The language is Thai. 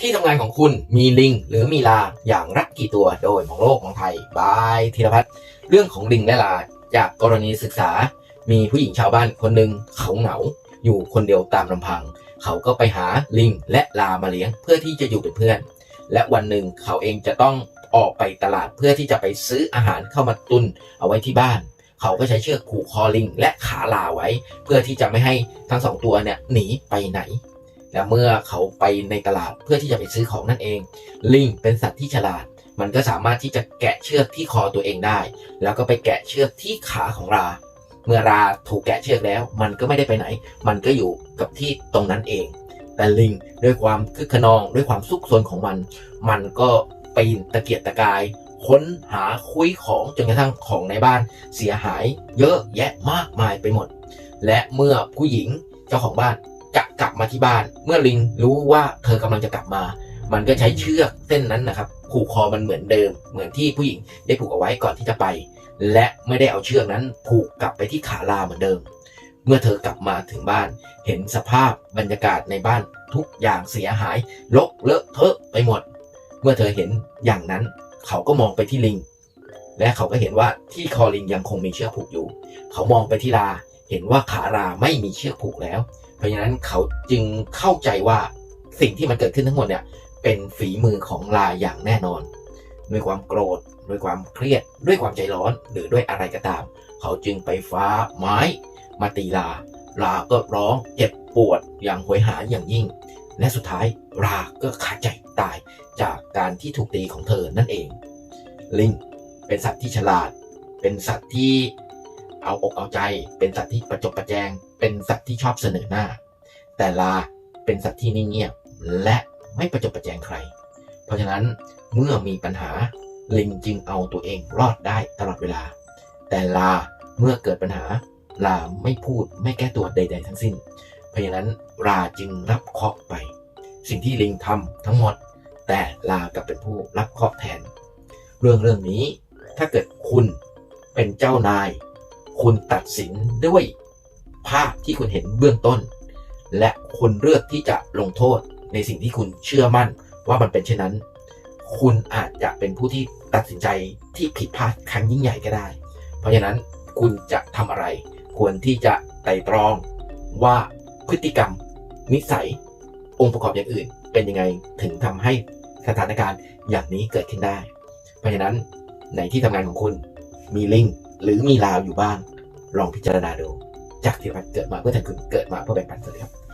ที่ทำงานของคุณมีลิง หรือมีลาอย่างรักกี่ตัวโดยมองโลกมองไทยบายธีรพัฒน์เรื่องของลิงและลาจากกรณีศึกษา มีผู้หญิงชาวบ้านคนหนึ่งเขาเหงา อยู่คนเดียวตามลำพัง เขาก็ไปหาลิงและลามาเลี้ยงเพื่อที่จะอยู่เป็นเพื่อน และวันหนึ่งเขาเองจะต้องออกไปตลาดเพื่อที่จะไปซื้ออาหารเข้ามาตุนเอาไว้ที่บ้าน เขาก็ใช้เชือกผูกคอลิงและขาลาไว้ เพื่อที่จะไม่ให้ทั้งสองตัวเนี่ยหนีไปไหน และเมื่อเขาไปในตลาดเพื่อที่จะไปซื้อของนั่นเอง ลิงเป็นสัตว์ที่ฉลาด มันก็สามารถที่จะแกะเชือกที่คอตัวเองได้ แล้วก็ไปแกะเชือกที่ขาของรา เมื่อราถูกแกะเชือกแล้ว มันก็ไม่ได้ไปไหน มันก็อยู่กับที่ตรงนั้นเอง แต่ลิงด้วยความคึกขนองด้วยความซุกซนของมัน มันก็ปีนตะเกียกตะกายค้นหาคุยของจนกระทั่งของในบ้านเสียหายเยอะแยะมากมายไปหมด และเมื่อผู้หญิงเจ้าของบ้าน จะกลับมาที่บ้าน เมื่อลิงรู้ว่าเธอกำลังจะกลับมา มันก็ใช้เชือกเส้นนั้นนะครับผูกคอมันเหมือนเดิม เหมือนที่ผู้หญิงได้ผูกเอาไว้ก่อนที่จะไป และไม่ได้เอาเชือกนั้นผูกกลับไปที่ขาลาเหมือนเดิม เมื่อเธอกลับมาถึงบ้าน เห็นสภาพบรรยากาศในบ้านทุกอย่างเสียหายรกเลอะเทอะไปหมด เมื่อเธอเห็นอย่างนั้น เขาก็มองไปที่ลิง และเขาก็เห็นว่าที่คอลิงยังคงมีเชือกผูกอยู่ เขามองไปที่ลา เห็นว่าขาลาไม่มีเชือกผูกแล้ว เพราะฉะนั้นเขาจึงเข้าใจว่าสิ่งที่มันเกิดขึ้นทั้งหมดเนี่ยเป็นฝีมือของลาอย่างแน่นอน ด้วยความโกรธ ด้วยความเครียด ด้วยความใจร้อน หรือด้วยอะไรก็ตาม เขาจึงไปฟ้าไม้มาตีลา ลาก็ร้องเจ็บปวดอย่างหวยหาอย่างยิ่ง และสุดท้ายลาก็ขาดใจตายจากการที่ถูกตีของเธอนั่นเอง ลิงเป็นสัตว์ที่ฉลาด เป็นสัตว์ที่ เอาอกเอาใจ เป็นสัตว์ที่ประจบประแจง เป็นสัตว์ที่ชอบเสนอหน้า แต่ลาเป็นสัตว์ที่นิ่งเงียบ และไม่ประจบประแจงใคร เพราะฉะนั้นเมื่อมีปัญหาลิงจึงเอาตัวเองรอดได้ตลอดเวลา แต่ลาเมื่อเกิดปัญหาลาไม่พูดไม่แก้ตัวใด ๆ ทั้งสิ้น เพราะฉะนั้นลาจึงรับเคราะห์ไป สิ่งที่ลิงทำทั้งหมด แต่ลากลับเป็นผู้รับเคราะห์แทน เรื่องเรื่องนี้ถ้าเกิดคุณเป็นเจ้านาย คุณตัดสินด้วยภาพที่คุณเห็นเบื้องต้น และคุณเลือกที่จะลงโทษในสิ่งที่คุณเชื่อมั่นว่ามันเป็นเช่นนั้น คุณอาจจะเป็นผู้ที่ตัดสินใจที่ผิดพลาดครั้งยิ่งใหญ่ก็ได้ เพราะฉะนั้นคุณจะทำอะไร ควรที่จะไต่ตรองว่าพฤติกรรม นิสัย องค์ประกอบอย่างอื่น เป็นยังไงถึงทำให้สถานการณ์อย่างนี้เกิดขึ้นได้ เพราะฉะนั้นในที่ทำงานของคุณมีลิง หรือมีลาวอยู่บ้าง ลองพิจารณาดู จากที่วัดเกิดมาเพื่อแทนคุณเกิดมาเพื่อแบ่งปันสวัสดีครับ